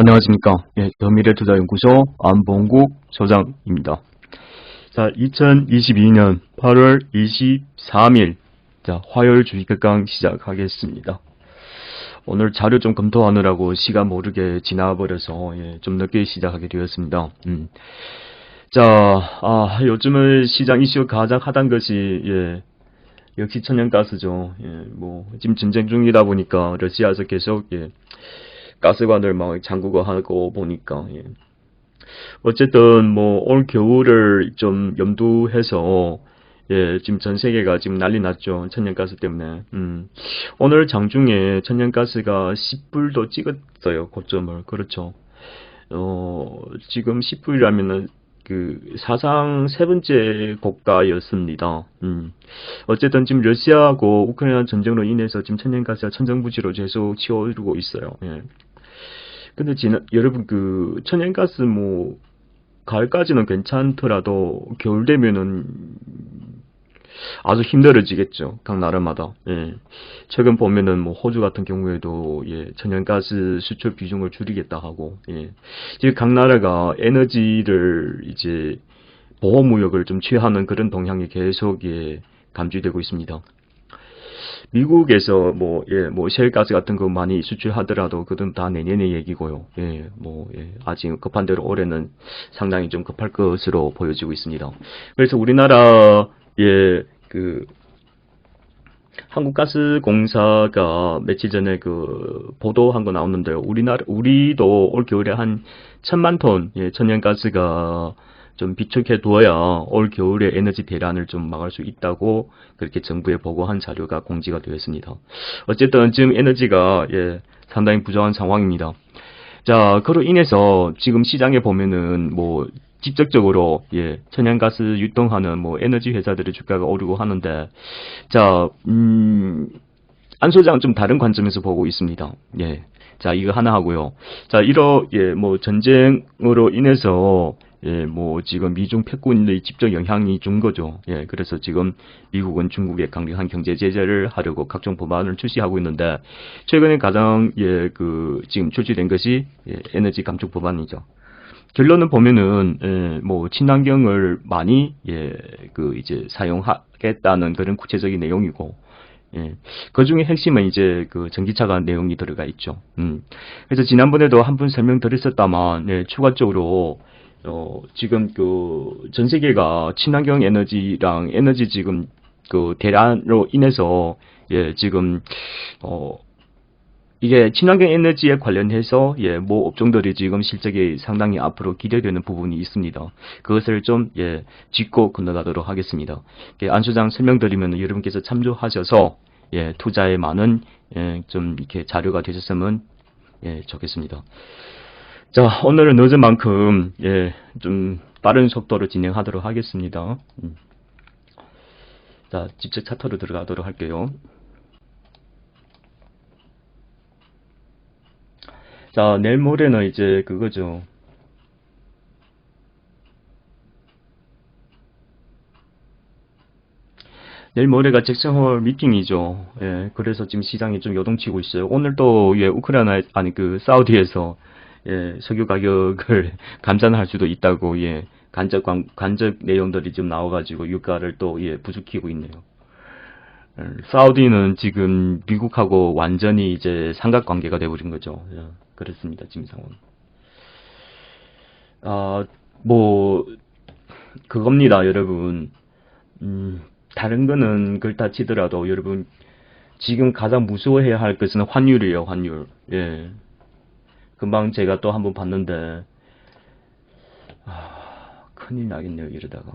안녕하십니까. 예, 더미래투자연구소 안봉국 소장입니다. 자, 2022년 8월 23일, 자, 화요일 주식극강 시작하겠습니다. 오늘 자료 좀 검토하느라고 시간 모르게 지나버려서, 예, 좀 늦게 시작하게 되었습니다. 음. 자, 아, 요즘은 시장 이슈 가장 핫한 것이, 예, 역시 천연가스죠. 예, 뭐, 지금 전쟁 중이다 보니까 러시아에서 계속, 예, 가스관을 막 잠그고 하고 보니까 예. 어쨌든 뭐 올 겨울을 좀 염두해서 예 지금 전 세계가 지금 난리 났죠 천연가스 때문에 음 오늘 장중에 천연가스가 10불도 찍었어요 고점을 그렇죠 어 지금 10불이라면은 그 사상 세 번째 고가였습니다. 음. 어쨌든 지금 러시아하고 우크라이나 전쟁으로 인해서 지금 천연가스가 천정부지로 계속 치워오르고 있어요. 예. 근데 지난 여러분 그 천연가스 뭐 가을까지는 괜찮더라도 겨울 되면은 아주 힘들어지겠죠. 각 나라마다. 예. 최근 보면은 뭐 호주 같은 경우에도 예, 천연가스 수출 비중을 줄이겠다 하고 예. 지금 각 나라가 에너지를 이제 보호 무역을 좀 취하는 그런 동향이 계속 예, 감지되고 있습니다. 미국에서 뭐, 예, 뭐, 셰일가스 같은 거 많이 수출하더라도 그건 다 내년의 얘기고요. 예, 뭐, 예, 아직 급한 대로 올해는 상당히 좀 급할 것으로 보여지고 있습니다. 그래서 우리나라, 예, 그, 한국가스공사가 며칠 전에 그 보도한 거 나왔는데요. 우리나라 우리도 올 겨울에 한 천만 톤 예, 천연가스가 좀 비축해 두어야 올 겨울에 에너지 대란을 좀 막을 수 있다고 그렇게 정부에 보고한 자료가 공지가 되었습니다. 어쨌든 지금 에너지가 예, 상당히 부족한 상황입니다. 자, 그로 인해서 지금 시장에 보면은 뭐 직접적으로 예, 천연가스 유통하는 뭐 에너지 회사들의 주가가 오르고 하는데 자, 음, 안 소장은 좀 다른 관점에서 보고 있습니다. 예. 자, 이거 하나 하고요. 자, 이러 예, 뭐 전쟁으로 인해서 예, 뭐 지금 미중 패권의 직접 영향이 준 거죠. 예, 그래서 지금 미국은 중국에 강력한 경제 제재를 하려고 각종 법안을 출시하고 있는데 최근에 가장 예, 그 지금 출시된 것이 예, 에너지 감축 법안이죠. 결론은 보면은 예, 뭐 친환경을 많이 예, 그 이제 사용하겠다는 그런 구체적인 내용이고 예. 그 중에 핵심은 이제 그 전기차가 내용이 들어가 있죠. 음. 그래서 지난번에도 한 분 설명 드렸었다만, 예, 추가적으로, 어, 지금 그 전 세계가 친환경 에너지랑 에너지 지금 그 대란으로 인해서, 예, 지금, 어, 이게 친환경 에너지에 관련해서 예, 모 업종들이 지금 실적이 상당히 앞으로 기대되는 부분이 있습니다. 그것을 좀 예, 짚고 건너가도록 하겠습니다. 예, 안 소장 설명드리면 여러분께서 참조하셔서 예, 투자에 많은 예, 좀 이렇게 자료가 되셨으면 예, 좋겠습니다. 자, 오늘은 늦은 만큼 예, 좀 빠른 속도로 진행하도록 하겠습니다. 음. 자, 직접 차트로 들어가도록 할게요. 자, 내일 모레는 이제 그거죠. 내일 모레가 잭슨홀 미팅이죠. 예, 그래서 지금 시장이 좀 요동치고 있어요. 오늘도 예, 우크라이나 아니 그 사우디에서 예, 석유 가격을 감산할 수도 있다고 예, 간접 관, 간접 내용들이 좀 나와가지고 유가를 또 예, 부추기고 있네요. 예, 사우디는 지금 미국하고 완전히 이제 삼각관계가 돼버린 거죠. 예, 그렇습니다. 지금 상황. 아, 뭐 그겁니다, 여러분. 음, 다른 거는 그렇다 치더라도 여러분 지금 가장 무서워해야 할 것은 환율이에요, 환율. 예. 금방 제가 또 한 번 봤는데 아, 큰일 나겠네요, 이러다가.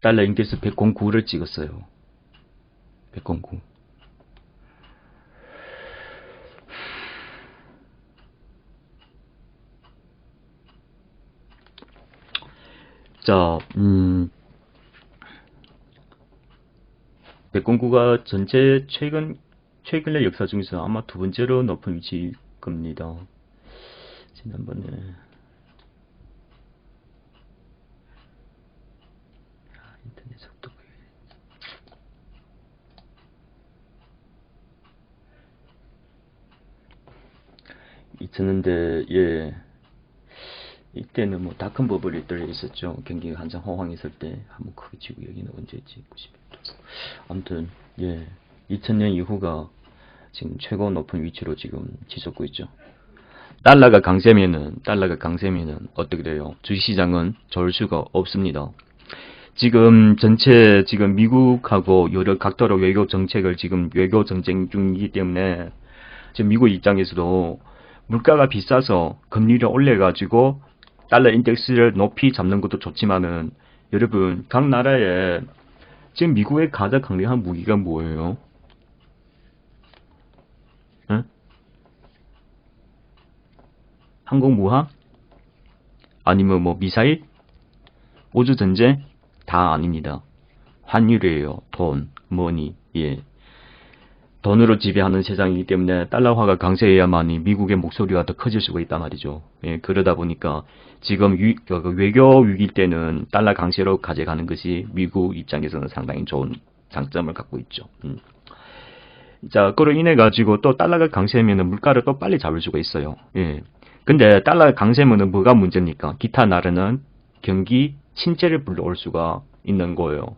달러 인덱스 109를 찍었어요. 109. 자, 음, 109가 전체 최근 최근의 역사 중에서 아마 두 번째로 높은 위치일 겁니다. 지난번에. 아, 인터넷 속도가 2000년대 예 이때는 뭐 다 큰 버블이 뚫려 있었죠. 경기가 한창 호황했을 때 한번 크게 치고 여기는 언제였지? 91도. 아무튼 예 2000년 이후가 지금 최고 높은 위치로 지금 지속고 있죠. 달러가 강세면은 달러가 강세면은 어떻게 돼요? 주식시장은 좋을 수가 없습니다. 지금 전체 지금 미국하고 여러 각도로 외교 정책을 지금 외교 정책 중이기 때문에 지금 미국 입장에서도 물가가 비싸서 금리를 올려가지고 달러 인덱스를 높이 잡는 것도 좋지만은 여러분 각 나라에 지금 미국의 가장 강력한 무기가 뭐예요? 응? 항공무함? 아니면 뭐 미사일? 우주전쟁? 다 아닙니다. 환율이에요. 돈, 머니, 예. 돈으로 지배하는 세상이기 때문에 달러화가 강세해야만이 미국의 목소리가 더 커질 수가 있단 말이죠. 예, 그러다 보니까 지금 위- 그 외교 위기 때는 달러 강세로 가져가는 것이 미국 입장에서는 상당히 좋은 장점을 갖고 있죠. 음. 자, 그로 인해 가지고 또 달러가 강세면 물가를 또 빨리 잡을 수가 있어요. 예. 근데 달러가 강세면은 뭐가 문제입니까? 기타 나라는 경기 침체를 불러올 수가 있는 거예요.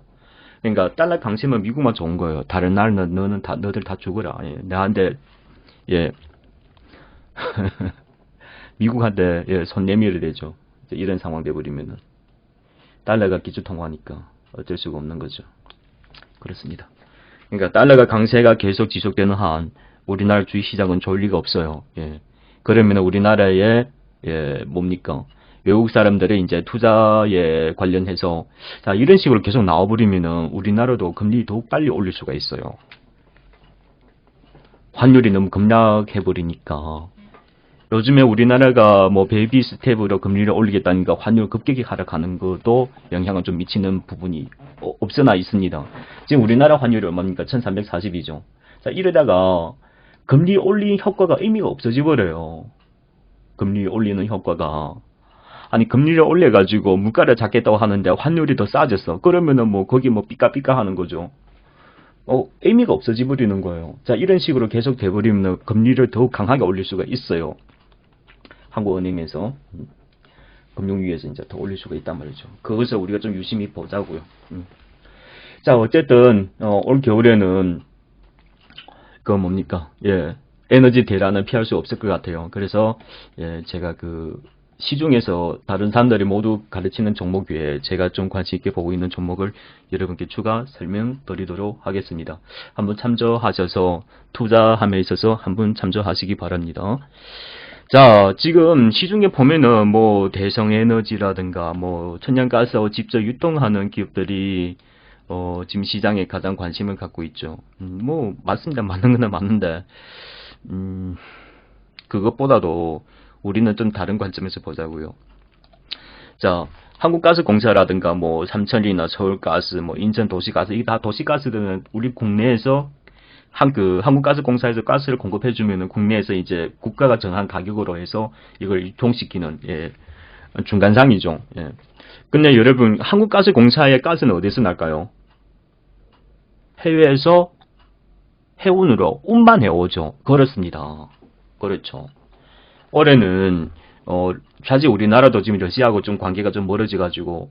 그러니까 달러 강세면 미국만 좋은 거예요. 다른 나라는 너는 다 너들 다 죽어라. 예. 나한테 예. 미국한테 예, 손 내밀어야 되죠. 이런 상황 돼 버리면은 달러가 기초 통화니까 어쩔 수가 없는 거죠. 그렇습니다. 그러니까 달러가 강세가 계속 지속되는 한 우리나라 주식 시장은 좋을 리가 없어요. 예. 그러면 우리나라의 예, 뭡니까? 외국 사람들의 이제 투자에 관련해서 자 이런 식으로 계속 나와버리면은 우리나라도 금리 더욱 빨리 올릴 수가 있어요. 환율이 너무 급락해 버리니까 요즘에 우리나라가 뭐 베이비 스텝으로 금리를 올리겠다니까 환율 급격히 하락하는 것도 영향을 좀 미치는 부분이 어, 없으나 있습니다. 지금 우리나라 환율이 얼마입니까? 1340이죠. 자, 이러다가 금리 올린 효과가 의미가 없어져 버려요. 금리 올리는 효과가. 아니, 금리를 올려가지고 물가를 잡겠다고 하는데 환율이 더 싸졌어. 그러면은 뭐 거기 뭐 삐까삐까 하는 거죠. 어, 의미가 없어져 버리는 거예요. 자, 이런 식으로 계속 돼버리면 금리를 더욱 강하게 올릴 수가 있어요. 한국은행에서. 음, 금융위에서 이제 더 올릴 수가 있단 말이죠. 그것을 우리가 좀 유심히 보자고요. 음. 자, 어쨌든, 어, 올 겨울에는, 그 뭡니까, 예, 에너지 대란을 피할 수 없을 것 같아요. 그래서, 예, 제가 그, 시중에서 다른 사람들이 모두 가르치는 종목 외에 제가 좀 관심 있게 보고 있는 종목을 여러분께 추가 설명드리도록 하겠습니다. 한번 참조하셔서 투자함에 있어서 한번 참조하시기 바랍니다. 자, 지금 시중에 보면은 뭐 대성에너지라든가 뭐 천연가스하고 직접 유통하는 기업들이 어, 지금 시장에 가장 관심을 갖고 있죠. 음, 뭐 맞습니다. 맞는 거는 맞는데 음, 그것보다도 우리는 좀 다른 관점에서 보자고요. 자, 한국가스공사라든가 뭐 삼천리나 서울가스, 뭐 인천도시가스 이게 다 도시가스들은 우리 국내에서 한 그 한국가스공사에서 가스를 공급해 주면은 국내에서 이제 국가가 정한 가격으로 해서 이걸 유통시키는 예, 중간상이죠. 예. 근데 여러분 한국가스공사의 가스는 어디서 날까요? 해외에서 해운으로 운반해 오죠. 그렇습니다. 그렇죠. 올해는 어 사실 우리나라도 지금 러시아하고 좀 관계가 좀 멀어져 가지고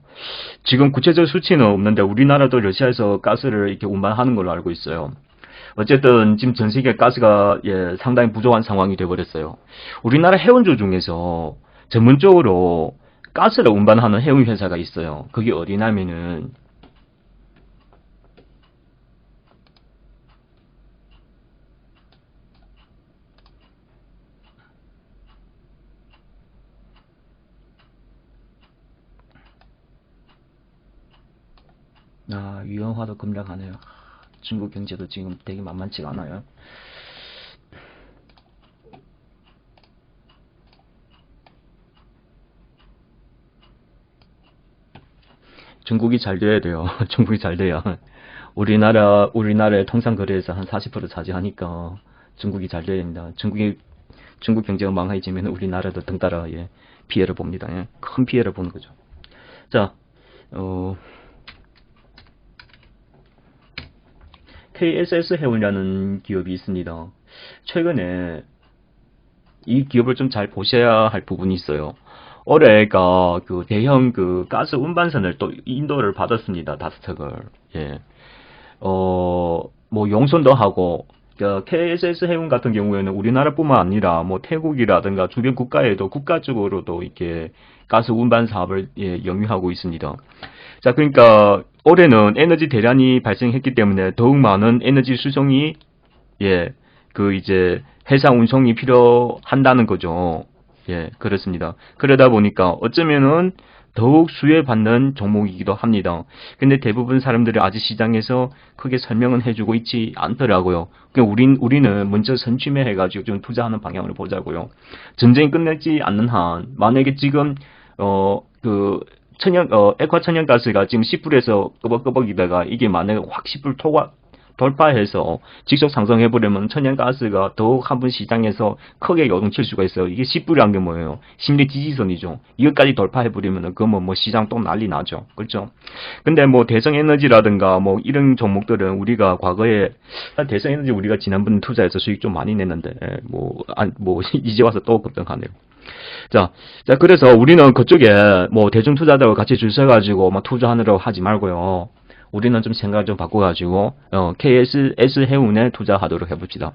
지금 구체적 수치는 없는데 우리나라도 러시아에서 가스를 이렇게 운반하는 걸로 알고 있어요. 어쨌든 지금 전 세계 가스가 예, 상당히 부족한 상황이 돼 버렸어요. 우리나라 해운조 중에서 전문적으로 가스를 운반하는 해운 회사가 있어요. 그게 어디냐면은 아, 유연화도 급락하네요. 중국 경제도 지금 되게 만만치가 않아요. 중국이 잘 돼야 돼요. 중국이 잘 돼야 우리나라 우리나라의 통상 거래에서 한 40% 차지하니까 중국이 잘 돼야 됩니다. 중국이 중국 경제가 망해지면 우리나라도 등따라 예, 피해를 봅니다. 예, 큰 피해를 보는 거죠. 자, 어, KSS 해운이라는 기업이 있습니다. 최근에 이 기업을 좀 잘 보셔야 할 부분이 있어요. 올해가 그 대형 그 가스 운반선을 또 인도를 받았습니다. 다스텍을. 예. 어, 뭐 용선도 하고 그 KSS 해운 같은 경우에는 우리나라뿐만 아니라 뭐 태국이라든가 주변 국가에도 국가적으로도 이렇게 가스 운반 사업을 예, 영위하고 있습니다. 자, 그러니까 올해는 에너지 대란이 발생했기 때문에 더욱 많은 에너지 수송이 예, 그 이제 해상 운송이 필요한다는 거죠. 예, 그렇습니다. 그러다 보니까 어쩌면은 더욱 수혜받는 종목이기도 합니다. 근데 대부분 사람들이 아직 시장에서 크게 설명은 해주고 있지 않더라고요. 그러니까 우린, 우리는 먼저 선취매 해가지고 좀 투자하는 방향으로 보자고요. 전쟁이 끝내지 않는 한, 만약에 지금, 어, 그, 천연, 어, 액화 천연가스가 지금 10불에서 끄벅끄벅이다가 이게 만약에 확 10불 토가, 돌파해서 직접 상승해버리면 천연가스가 더욱 한번 시장에서 크게 요동칠 수가 있어요. 이게 10불이란 게 뭐예요? 심리 지지선이죠. 이것까지 돌파해버리면 그러면 뭐 시장 또 난리 나죠. 그렇죠? 근데 뭐 대성에너지라든가 뭐 이런 종목들은 우리가 과거에 대성에너지 우리가 지난번 투자해서 수익 좀 많이 냈는데 예, 뭐, 안, 뭐 이제 와서 또 급등하네요. 자, 자 그래서 우리는 그쪽에 뭐 대중 투자자와 같이 줄 서가지고 막 투자하느라고 하지 말고요. 우리는 좀 생각을 좀 바꿔가지고 어, KSS 해운에 투자하도록 해봅시다.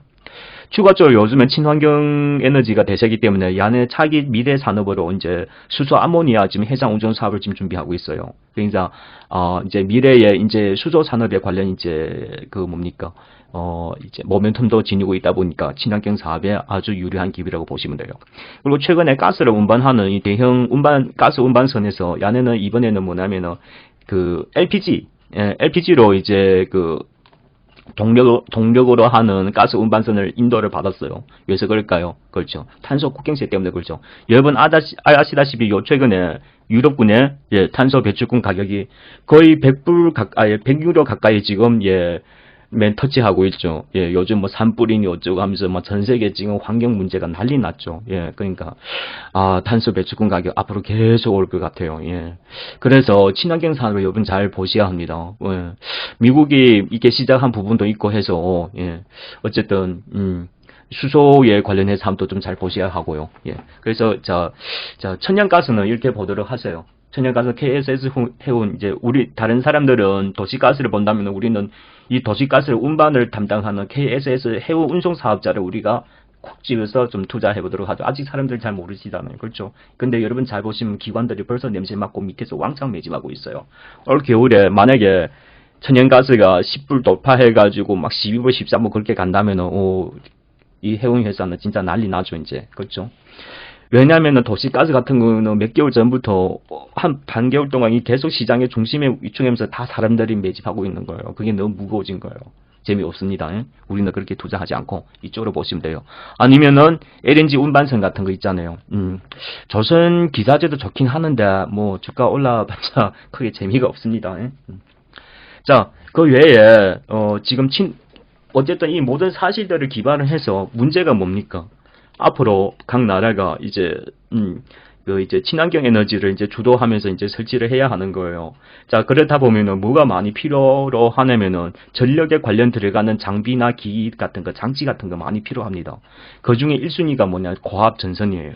추가적으로 요즘은 친환경 에너지가 대세이기 때문에 야내 차기 미래 산업으로 이제 수소 아모니아 지금 해상 운전 사업을 지금 준비하고 있어요. 그러니까 어 이제 미래에 이제 수소 산업에 관련 이제 그 뭡니까 어 이제 모멘텀도 지니고 있다 보니까 친환경 사업에 아주 유리한 기업이라고 보시면 돼요. 그리고 최근에 가스를 운반하는 이 대형 운반 가스 운반선에서 야내는 이번에는 뭐냐면은 그 LPG 예, LPG로 이제 그 동력, 동력으로 하는 가스 운반선을 인도를 받았어요. 왜서 그럴까요? 그렇죠. 탄소 국경세 때문에 그렇죠. 여러분 아다시, 아시다시피 요 최근에 유럽군의 예, 탄소 배출권 가격이 거의 100불 가까이, 100유로 가까이 지금 예, 맨 터치하고 있죠. 예, 요즘 뭐 산불이니 어쩌고 하면서 뭐전 세계 지금 환경 문제가 난리 났죠. 예, 그러니까 아 탄소 배출권 가격 앞으로 계속 올 것 같아요. 예, 그래서 친환경 산업을 여러분 잘 보셔야 합니다. 예, 미국이 이게 시작한 부분도 있고 해서 예, 어쨌든 음. 수소에 관련해서 한번 좀잘 보셔야 하고요. 예. 그래서 자, 자 천연가스는 이렇게 보도록 하세요. 천연가스 KSS 해운 이제 우리 다른 사람들은 도시가스를 본다면 우리는 이 도시가스 운반을 담당하는 KSS 해운 운송 사업자를 우리가 콕 집어서 좀 투자해 보도록 하죠. 아직 사람들 잘 모르시잖아요. 그렇죠? 근데 여러분 잘 보시면 기관들이 벌써 냄새 맡고 밑에서 왕창 매집하고 있어요. 올 겨울에 만약에 천연가스가 10불 돌파해가지고 막 12불, 13불 그렇게 간다면은, 오, 이 해운 회사는 진짜 난리 나죠, 이제. 그렇죠? 왜냐하면 도시가스 같은 경우는 몇 개월 전부터 한 반개월 동안 이 계속 시장의 중심에 위치하면서 다 사람들이 매집하고 있는 거예요. 그게 너무 무거워진 거예요. 재미없습니다. 응? 우리는 그렇게 투자하지 않고 이쪽으로 보시면 돼요. 아니면은 LNG 운반선 같은 거 있잖아요. 음, 조선 기사제도 좋긴 하는데 뭐 주가 올라봤자 크게 재미가 없습니다. 응? 음. 자, 그 외에 어, 지금 친 어쨌든 이 모든 사실들을 기반을 해서 문제가 뭡니까? 앞으로 각 나라가 이제 음, 그 이제 친환경 에너지를 이제 주도하면서 이제 설치를 해야 하는 거예요. 자, 그렇다 보면은 뭐가 많이 필요로 하냐면은 전력에 관련 들어가는 장비나 기기 같은 거, 장치 같은 거 많이 필요합니다. 그 중에 1순위가 뭐냐? 고압 전선이에요.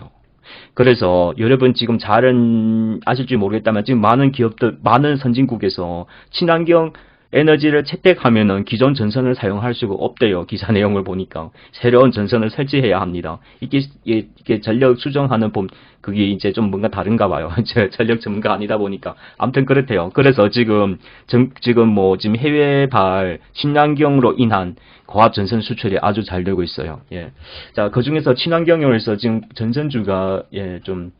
그래서 여러분 지금 잘은 아실지 모르겠다만 지금 많은 기업들, 많은 선진국에서 친환경 에너지를 채택하면은 기존 전선을 사용할 수가 없대요. 기사 내용을 보니까 새로운 전선을 설치해야 합니다. 이게 이게 전력 수정하는 봄 그게 이제 좀 뭔가 다른가 봐요. 제 전력 전문가 아니다 보니까 아무튼 그렇대요. 그래서 지금 정, 지금 뭐 지금 해외발 친환경으로 인한 고압 전선 수출이 아주 잘 되고 있어요. 예. 자, 그 중에서 친환경에서 지금 전선주가 예, 좀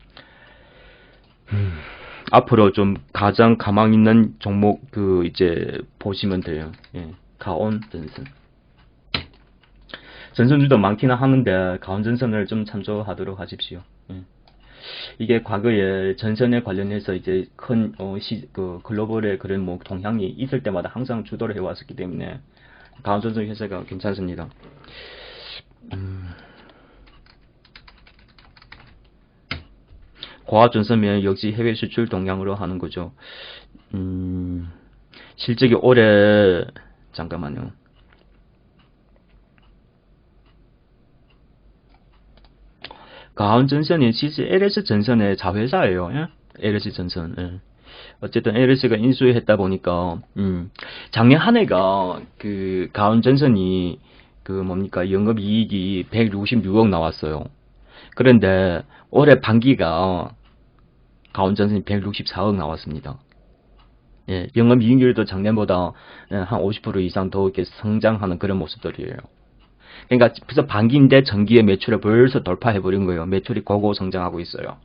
음. 앞으로 좀 가장 가망 있는 종목 그 이제 보시면 돼요. 예. 가온 전선. 전선주도 많기는 하는데 가온 전선을 좀 참조하도록 하십시오. 예. 이게 과거에 전선에 관련해서 이제 큰, 어, 시, 그, 글로벌의 그런 뭐 동향이 있을 때마다 항상 주도를 해왔었기 때문에 가온 전선 회사가 괜찮습니다. 음. 과학전선면 역시 해외 수출 동향으로 하는 거죠. 음, 실적이 올해, 잠깐만요. 가온전선이 실제 LS 전선의 자회사예요. 예? LS 전선. 예. 어쨌든 LS가 인수했다 보니까 음, 작년 한 해가 그 가온전선이 그 뭡니까 영업이익이 166억 나왔어요. 그런데 올해 반기가 가온전선이 164억 나왔습니다. 예, 영업 이익률도 작년보다 예, 한50% 이상 더 이렇게 성장하는 그런 모습들이에요. 그러니까 벌써 반기인데 전기의 매출을 벌써 돌파해버린 거예요. 매출이 고고 성장하고 있어요.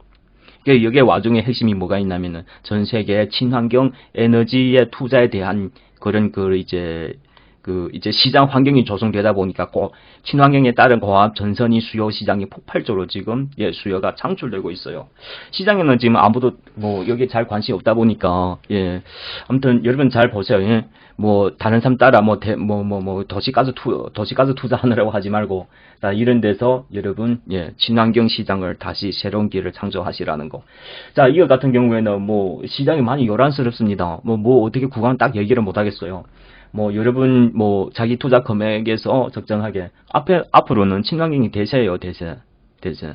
그러니까 여기에 와중에 핵심이 뭐가 있냐면은 전 세계 친환경 에너지의 투자에 대한 그런 그 이제 그 이제 시장 환경이 조성되다 보니까 고, 친환경에 따른 고압 전선이 수요 시장이 폭발적으로 지금 예 수요가 창출되고 있어요. 시장에는 지금 아무도 뭐 여기에 잘 관심이 없다 보니까 예 아무튼 여러분 잘 보세요. 예. 뭐 다른 사람 따라 뭐 뭐 뭐 뭐 도시가스 투 도시가스 투자하느라고 하지 말고 자 이런 데서 여러분 예 친환경 시장을 다시 새로운 길을 창조하시라는 거. 자 이거 같은 경우에는 뭐 시장이 많이 요란스럽습니다. 뭐뭐 어떻게 구간 딱 얘기를 못 하겠어요. 뭐 여러분 뭐 자기 투자 금액에서 적정하게 앞에 앞으로는 친환경이 대세예요 대세 대세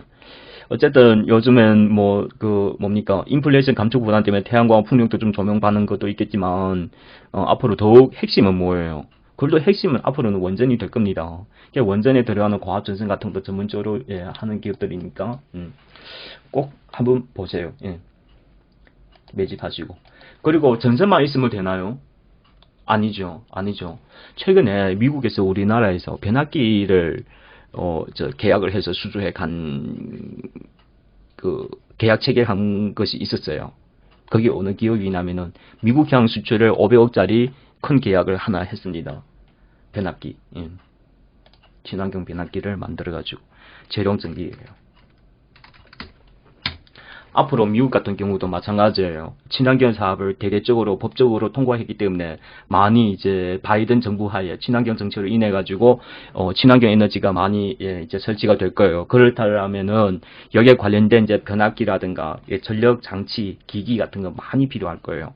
어쨌든 요즘엔 뭐 그 뭡니까 인플레이션 감축 부담 때문에 태양광 풍력도 좀 조명받는 것도 있겠지만 어, 앞으로 더욱 핵심은 뭐예요? 그래도 핵심은 앞으로는 원전이 될 겁니다. 원전에 들어가는 과학 전선 같은 것도 전문적으로 예, 하는 기업들이니까 음, 꼭 한번 보세요. 예. 매집하시고 그리고 전선만 있으면 되나요? 아니죠. 아니죠. 최근에 미국에서 우리나라에서 변압기를 어, 저 계약을 해서 수주해 간 그 계약 체결한 것이 있었어요. 거기 어느 기업이냐면은 미국향 수출을 500억짜리 큰 계약을 하나 했습니다. 변압기. 예. 친환경 변압기를 만들어 가지고 재룡 전기예요. 앞으로 미국 같은 경우도 마찬가지예요. 친환경 사업을 대대적으로 법적으로 통과했기 때문에 많이 이제 바이든 정부 하에 친환경 정책을 인해 가지고 어, 친환경 에너지가 많이 예, 이제 설치가 될 거예요. 그렇다면은 여기에 관련된 이제 변압기라든가 예, 전력 장치 기기 같은 거 많이 필요할 거예요.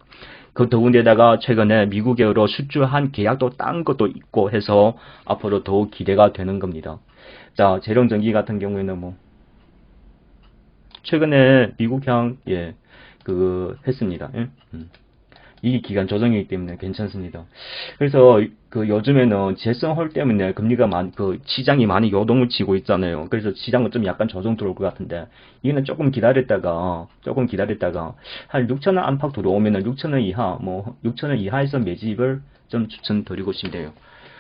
그 더군데다가 최근에 미국으로 수주한 계약도 딴 것도 있고 해서 앞으로 더욱 기대가 되는 겁니다. 자, 재령 전기 같은 경우에는 뭐 최근에 미국향 예, 그 했습니다. 예? 음. 이 기간 조정이기 때문에 괜찮습니다. 그래서 그 요즘에는 재성홀 때문에 금리가 많, 그 시장이 많이 요동을 치고 있잖아요. 그래서 시장은 좀 약간 조정 들어올 것 같은데 이거는 조금 기다렸다가 조금 기다렸다가 한 6천 원 안팎 들어오면은 6천 원 이하 뭐 6천 원 이하에서 매집을 좀 추천드리고 싶네요.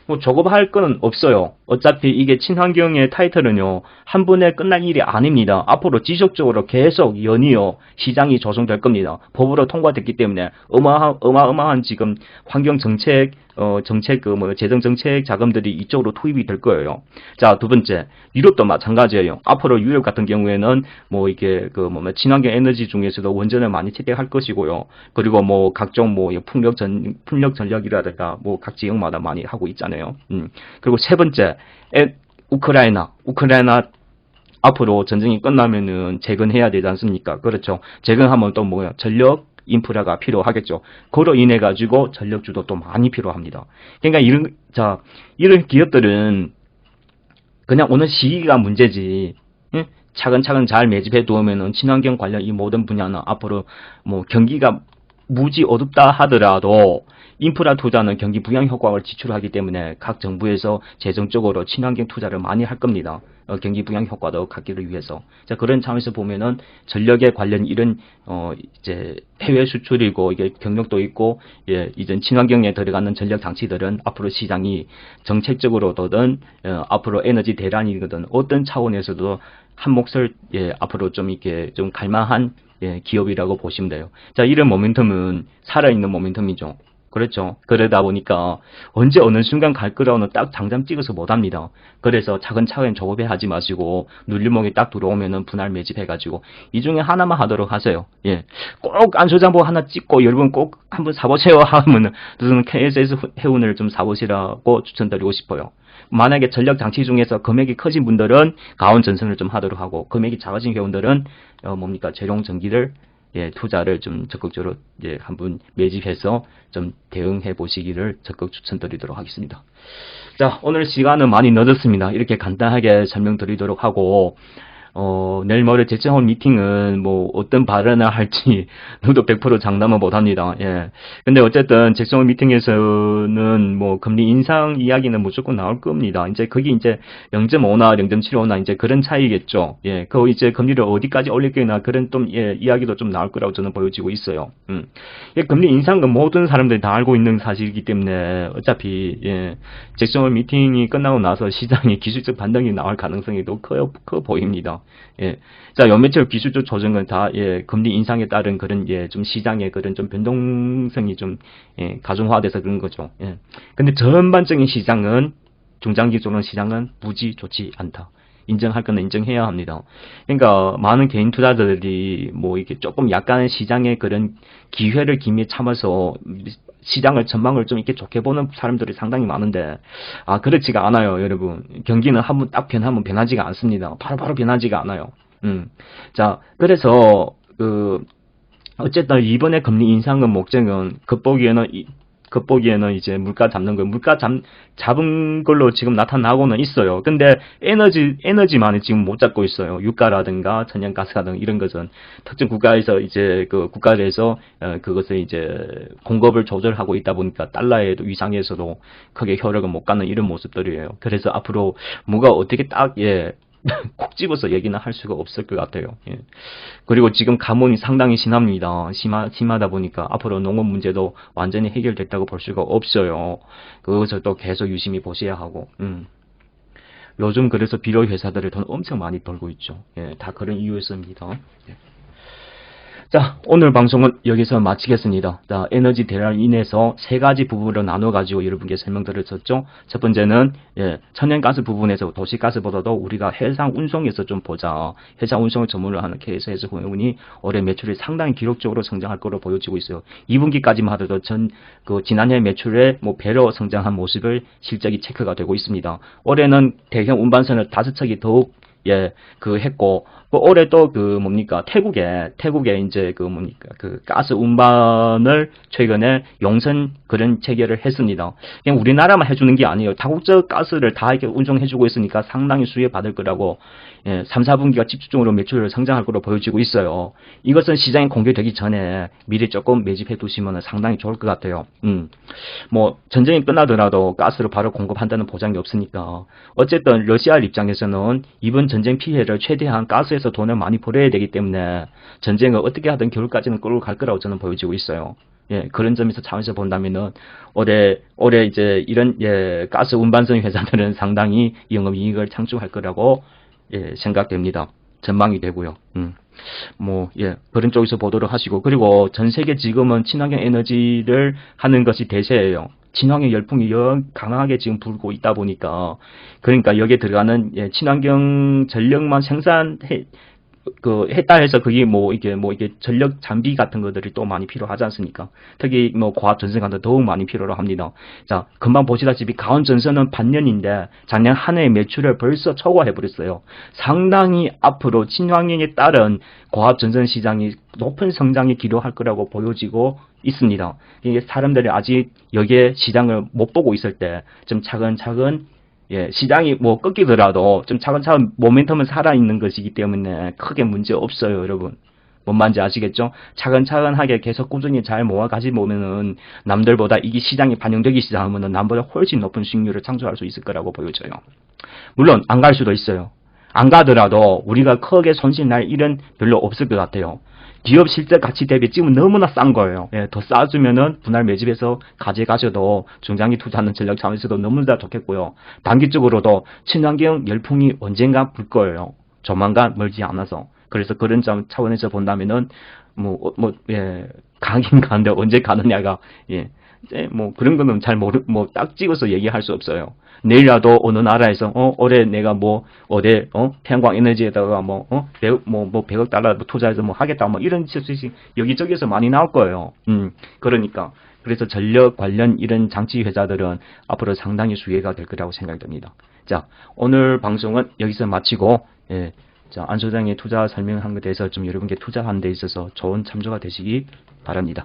뭐 저급할 건 없어요. 어차피 이게 친환경의 타이틀은요, 한 번에 끝날 일이 아닙니다. 앞으로 지속적으로 계속 연이어 시장이 조성될 겁니다. 법으로 통과됐기 때문에 어마어마, 어마어마한 지금 환경 정책, 어, 정책, 그, 뭐, 재정 정책 자금들이 이쪽으로 투입이 될 거예요. 자, 두 번째, 유럽도 마찬가지예요. 앞으로 유럽 같은 경우에는 뭐, 이게, 그, 뭐, 친환경 에너지 중에서도 원전을 많이 채택할 것이고요. 그리고 뭐, 각종 뭐, 풍력 전, 풍력 전략이라든가, 뭐, 각 지역마다 많이 하고 있잖아요. 음. 그리고 세 번째, 에, 우크라이나, 우크라이나 앞으로 전쟁이 끝나면은 재건해야 되지 않습니까? 그렇죠. 재건하면 또 뭐야? 전력 인프라가 필요하겠죠. 그로 인해 가지고 전력 주도 또 많이 필요합니다. 그러니까 이런 자 이런 기업들은 그냥 오늘 시기가 문제지. 응? 차근차근 잘 매집해 두면은 친환경 관련 이 모든 분야는 앞으로 뭐 경기가 무지 어둡다 하더라도 인프라 투자는 경기 부양 효과를 지출하기 때문에 각 정부에서 재정적으로 친환경 투자를 많이 할 겁니다. 어, 경기 부양 효과도 갖기를 위해서. 자, 그런 차원에서 보면은 전력에 관련 이런 어 이제 해외 수출이고 이게 경력도 있고 예, 이전 친환경에 들어가는 전력 장치들은 앞으로 시장이 정책적으로든 어, 앞으로 에너지 대란이거든 어떤 차원에서도 한 몫을 예, 앞으로 좀 이렇게 좀 갈만한 예, 기업이라고 보시면 돼요. 자, 이런 모멘텀은 살아있는 모멘텀이죠. 그렇죠. 그러다 보니까 언제 어느 순간 갈 거라고는 딱 당장 찍어서 못 합니다. 그래서 차근차근 조급해 하지 마시고 눌림목이 딱 들어오면은 분할 매집해가지고 이 중에 하나만 하도록 하세요. 예. 꼭 안소장보 하나 찍고 여러분 꼭 한번 사보세요 하면은 저는 KSS 해운을 좀 사보시라고 추천드리고 싶어요. 만약에 전력 장치 중에서 금액이 커진 분들은 가온 전선을 좀 하도록 하고 금액이 작아진 회원들은 어 뭡니까 재룡 전기를 예, 투자를 좀 적극적으로 예, 한번 매집해서 좀 대응해 보시기를 적극 추천드리도록 하겠습니다. 자, 오늘 시간은 많이 늦었습니다. 이렇게 간단하게 설명드리도록 하고 어, 내일 모레 재정원 미팅은 뭐 어떤 발언을 할지 누구도 100% 장담은 못 합니다. 예. 근데 어쨌든 재정원 미팅에서는 뭐 금리 인상 이야기는 무조건 나올 겁니다. 이제 그게 이제 0.5나 0.75나 이제 그런 차이겠죠. 예. 그 이제 금리를 어디까지 올릴 거나 그런 좀 예, 이야기도 좀 나올 거라고 저는 보여지고 있어요. 음. 예, 금리 인상은 모든 사람들이 다 알고 있는 사실이기 때문에 어차피 예. 재정원 미팅이 끝나고 나서 시장에 기술적 반등이 나올 가능성이 더 커, 커 보입니다. 예. 자, 연매출 기술적 조정은 다, 예, 금리 인상에 따른 그런, 예, 좀 시장의 그런 좀 변동성이 좀, 예, 가중화돼서 그런 거죠. 예. 근데 전반적인 시장은, 중장기적으로 시장은 무지 좋지 않다. 인정할 거는 인정해야 합니다. 그러니까 많은 개인 투자자들이 뭐 이렇게 조금 약간 시장의 그런 기회를 기미에 참아서 시장을 전망을 좀 이렇게 좋게 보는 사람들이 상당히 많은데 아 그렇지가 않아요, 여러분. 경기는 한 번 딱 변하면 변하지가 않습니다. 바로바로 변하지가 않아요. 음. 자, 그래서 그 어쨌든 이번에 금리 인상은 목적은 겉보기에는 이- 겉보기에는 이제 물가 잡는 거, 물가 잡, 잡은 걸로 지금 나타나고는 있어요. 근데 에너지, 에너지만이 지금 못 잡고 있어요. 유가라든가 천연가스라든가 이런 것은 특정 국가에서 이제 그 국가에서 어, 그것을 이제 공급을 조절하고 있다 보니까 달러에도 위상에서도 크게 효력을 못 갖는 이런 모습들이에요. 그래서 앞으로 뭐가 어떻게 딱, 예, 콕 집어서 얘기는 할 수가 없을 것 같아요. 예. 그리고 지금 가뭄이 상당히 심합니다. 심하, 심하다 보니까 앞으로 농업 문제도 완전히 해결됐다고 볼 수가 없어요. 그것을 또 계속 유심히 보셔야 하고, 음. 요즘 그래서 비료 회사들이 돈 엄청 많이 벌고 있죠. 예, 다 그런 이유였습니다. 예. 자, 오늘 방송은 여기서 마치겠습니다. 자, 에너지 대란을 인해서 세 가지 부분으로 나눠가지고 여러분께 설명드렸었죠. 첫 번째는, 예, 천연가스 부분에서 도시가스보다도 우리가 해상 운송에서 좀 보자. 해상 운송을 전문으로 하는 KSS 공연이 올해 매출이 상당히 기록적으로 성장할 거로 보여지고 있어요. 2분기까지만 하더라도 전, 그, 지난해 매출의 뭐 배로 성장한 모습을 실적이 체크가 되고 있습니다. 올해는 대형 운반선을 다섯 척이 더욱 예, 그 했고, 그 올해 또 그 뭡니까, 태국에, 태국에 이제 그 뭡니까, 그 가스 운반을 최근에 용선 그런 체결을 했습니다. 그냥 우리나라만 해주는 게 아니에요. 다국적 가스를 다 이렇게 운송해주고 있으니까 상당히 수혜 받을 거라고, 예, 3, 4분기가 집중적으로 매출을 성장할 거로 보여지고 있어요. 이것은 시장에 공개되기 전에 미리 조금 매집해 두시면 상당히 좋을 것 같아요. 음. 뭐, 전쟁이 끝나더라도 가스를 바로 공급한다는 보장이 없으니까. 어쨌든 러시아 입장에서는 이번 전쟁 피해를 최대한 가스에 서 돈을 많이 벌어야 되기 때문에 전쟁을 어떻게 하든 겨울까지는 끌고 갈 거라고 저는 보여지고 있어요. 예, 그런 점에서 차원에서 본다면은 올해 올해 이제 이런 예, 가스 운반선 회사들은 상당히 영업 이익을 창출할 거라고 예, 생각됩니다. 전망이 되고요. 음. 뭐, 예, 그런 쪽에서 보도록 하시고, 그리고 전 세계 지금은 친환경 에너지를 하는 것이 대세예요. 친환경 열풍이 영 강하게 지금 불고 있다 보니까, 그러니까 여기에 들어가는, 예, 친환경 전력만 생산해, 그 했다 해서 그게 뭐 이게 뭐 이게 전력 장비 같은 것들이 또 많이 필요하지 않습니까? 특히 뭐 과학 전선 같은 더욱 많이 필요로 합니다. 자, 금방 보시다시피 가온 전선은 반년인데 작년 한 해의 매출을 벌써 초과해 버렸어요. 상당히 앞으로 친환경에 따른 과학 전선 시장이 높은 성장이 기록할 거라고 보여지고 있습니다. 이게 사람들이 아직 여기에 시장을 못 보고 있을 때 좀 차근차근 예, 시장이 뭐 꺾이더라도 좀 차근차근 모멘텀은 살아있는 것이기 때문에 크게 문제 없어요, 여러분. 뭔 말인지 아시겠죠? 차근차근하게 계속 꾸준히 잘 모아가지 보면은 남들보다 이게 시장이 반영되기 시작하면은 남보다 훨씬 높은 수익률을 창출할 수 있을 거라고 보여져요. 물론 안 갈 수도 있어요. 안 가더라도 우리가 크게 손실 날 일은 별로 없을 것 같아요. 기업 실적 가치 대비 지금 너무나 싼 거예요. 예, 더 싸주면은 분할 매집해서 가져가셔도 중장기 투자하는 전략 차원에서도 너무나 좋겠고요. 단기적으로도 친환경 열풍이 언젠가 불 거예요. 조만간 멀지 않아서. 그래서 그런 점 차원에서 본다면은 뭐, 어, 뭐, 예, 가긴 가는데 언제 가느냐가, 예, 이제 뭐 그런 거는 잘 모르 뭐딱 찍어서 얘기할 수 없어요. 내일이라도 어느 나라에서 어 올해 내가 뭐 어디 어 태양광 에너지에다가 뭐어뭐뭐 100억 달러 뭐 투자해서 뭐 하겠다 뭐 이런 소식 여기저기서 많이 나올 거예요. 음 그러니까 그래서 전력 관련 이런 장치 회사들은 앞으로 상당히 수혜가 될 거라고 생각됩니다. 자 오늘 방송은 여기서 마치고 예. 자, 안 소장의 투자 설명한 것에 대해서 좀 여러분께 투자하는 데 있어서 좋은 참조가 되시기 바랍니다.